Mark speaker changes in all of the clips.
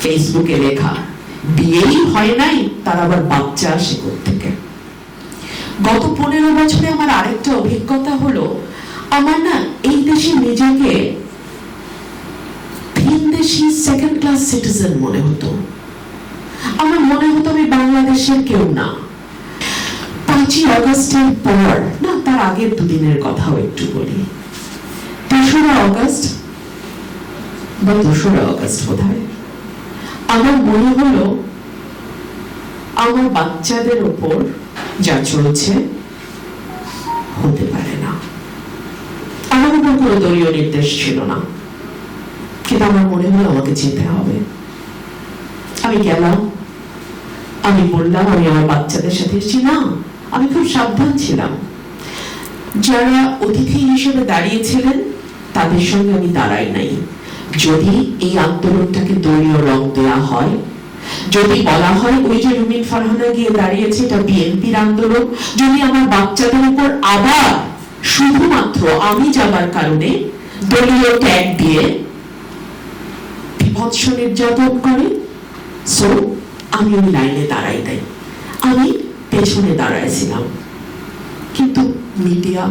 Speaker 1: ফেসবুকে লেখা। বিয়েই হয় নাই, তার আবার বাচ্চা আসে থেকে গত পনেরো বছরে আমার আরেকটা অভিজ্ঞতা হলো, আমার না এই দেশে নিজেকে সেকেন্ড ক্লাস সিটিজেন মনে হতো। আমার মনে হতো আমি বাংলাদেশের কেউ না। পাঁচই অগস্টের পর, না, তার আগের দুদিনের কথাও একটু বলি। তেসরা অগস্ট বা দোসরা অগস্ট বোধ আমার মনে হলো, আমার বাচ্চাদের ওপর যা চলছে হতে পারে না। আমার উপর কোনো দলীয় নির্দেশ ছিল না। কিন্তু আমার মনে হলো আমাকে যেতে হবে। আমি গেলাম, আমি বললাম, আমি আমার বাচ্চাদের সাথে এসেছি না আমি খুব সাবধান ছিলাম। যারা অতিথি হিসেবে দাঁড়িয়েছিলেন তাদের সঙ্গে আমি দাঁড়াই নাই। যদি এই আন্দোলনটাকে দলীয় রং দেওয়া হয়, যদি বলা হয় ওই যে রুমিন ফারহানা গিয়ে দাঁড়িয়েছে, এটা বিএনপির আন্দোলন, যদি আমার বাচ্চাদের উপর আবার শুধুমাত্র আমি যাবার কারণে দলীয় ট্যাগ দিয়ে বিভৎস নির্যাতন করে সো আমি ওই লাইনে দাঁড়াই নাই। আমি পেছনে দাঁড়াইছিলাম। কিন্তু মিডিয়া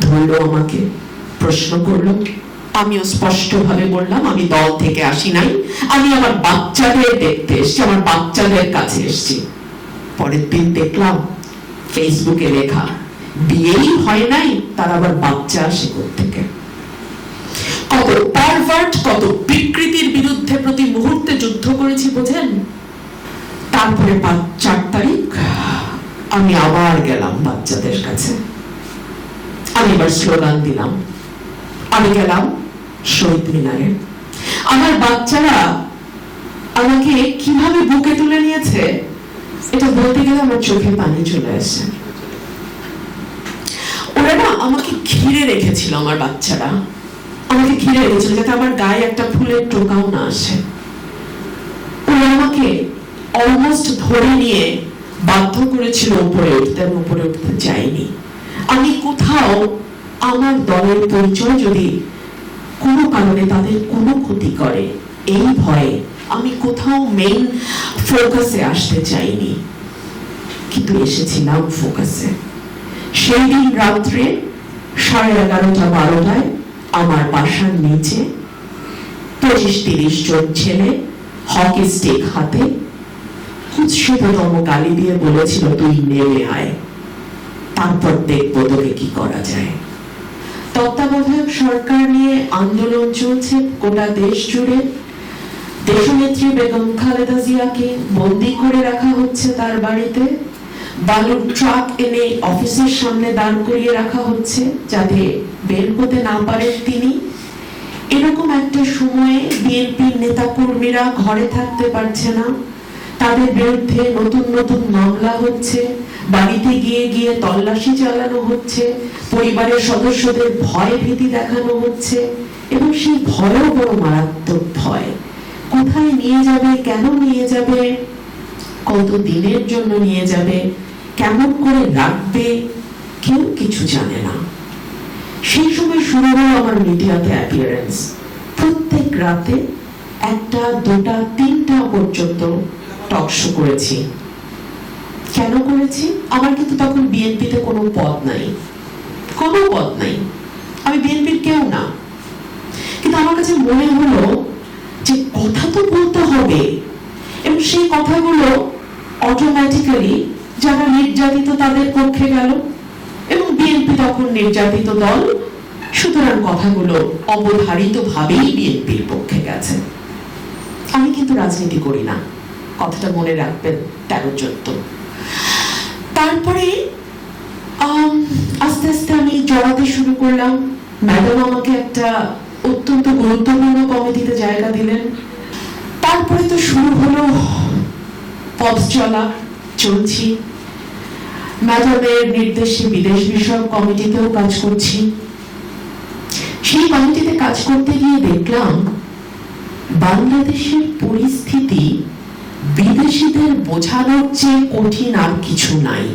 Speaker 1: ধরলো আমাকে, প্রশ্ন করল আমিও স্পষ্টভাবে বললাম, আমি দল থেকে আসি নাই। আমি আমার বাচ্চাদের দেখতে এসছি, আমার বাচ্চাদের কাছে এসছি। পরের দিন দেখলাম ফেসবুকে লেখা, বিয়েই হয় নাই, তার আবার বাচ্চা আসে থেকে কত পারভার্ট কত বিকৃতির বিরুদ্ধে প্রতি মুহূর্তে যুদ্ধ করেছি, বোঝেন? তারপরে পাঁচ, চার তারিখ আমি আবার গেলাম বাচ্চাদের কাছে। আমি এবার স্লোগান দিলাম। আমি গেলাম শহীদ মিনারে আমার বাচ্চারা আমাকে কীভাবে বুকে তুলে নিয়েছে, এটা বলতে গেলে আমার চোখে পানি চলে আসে। ওরা না আমাকে ঘিরে রেখেছিল, আমার বাচ্চারা। আমাকে ঘিরে রেখেছিল যাতে আমার গায়ে একটা ফুলের টোকাও না আসে। ওরা আমাকে অলমোস্ট ধরে নিয়ে বাধ্য করেছিল উপরে উঠতে, আমি উপরে উঠতে চাইনি আমি কোথাও আমার দলের পরিচয় যদি কোনো কারণে তাদের কোনো ক্ষতি করে। এই ভয়ে আমি কোথাও মেইন ফোকাসে আসতে চাইনি। কিন্তু এসেছিলাম ফোকাসে সেই দিন রাত্রে সাড়ে এগারোটা বারোটায় আমার বাসার নিচে পঁচিশ তিরিশ জন ছেলে হকি স্টিক হাতে কুৎসিততম গালি দিয়ে বলেছিল, তুই নেমে আয়। তারপর দেখব তোকে কি করা যায়। তত্ত্বাবধায়ক সরকার নিয়ে আন্দোলন চলছে গোটা দেশ জুড়ে। দেশনেত্রী বেগম খালেদা জিয়াকে বন্দি করে রাখা হচ্ছে তার বাড়িতে। বালুর ট্রাক এনে অফিসের সামনে দাঁড় করিয়ে রাখা হচ্ছে যাতে বের হতে না পারেন তিনি। এরকম একটা সময়ে বিএনপির নেতা কর্মীরা ঘরে থাকতে পারছে না। তাদের বিরুদ্ধে নতুন নতুন মামলা হচ্ছে, বাড়িতে গিয়ে গিয়ে তল্লাশি চালানো হচ্ছে, পরিবারের সদস্যদের ভয় ভীতি দেখানো হচ্ছে এবং সেই ভয়ও বড় মারাত্মক ভয়। কোথায় নিয়ে যাবে, কেন নিয়ে যাবে, কত দিনের জন্য নিয়ে যাবে, কেমন করে রাখবে, কেউ কিছু জানে না। সেই সময় শুরু হলো আমার মিডিয়াতে অ্যাপিয়ারেন্স প্রত্যেক রাতে একটা, দুটা, তিনটা পর্যন্ত টক শো করেছি। কেন করেছি? আমার কিন্তু তখন বিএনপিতে কোনো পদ নাই। কোনো পদ নাই। আমি বিএনপির কেউ না। কিন্তু আমার কাছে মনে হলো যে কথা তো বলতে হবে। এবং সেই কথাগুলো অটোমেটিক্যালি যারা নির্যাতিত তাদের পক্ষে গেল এবং বিএনপি তখন নির্যাতিত দল। সুতরাং কথাগুলো অবধারিত ভাবেই বিএনপির পক্ষে গেছে। আমি কিন্তু রাজনীতি করি না। কথাটা মনে রাখবেন তেরো, চোদ্দ। তারপরে আস্তে আস্তে আমি জড়াতে শুরু করলাম। ম্যাডাম আমাকে একটা অত্যন্ত গুরুত্বপূর্ণ কমিটিতে জায়গা দিলেন। তারপরে তো শুরু হলো পথ চলা, চলছি। ম্যাডামের নির্দেশে বিদেশ বিষয়ক কমিটিতেও কাজ করছি। সেই কমিটিতে কাজ করতে গিয়ে দেখলাম বাংলাদেশের পরিস্থিতি বিদেশিদের বোঝানোর চেয়ে কঠিন আর কিছু নাই।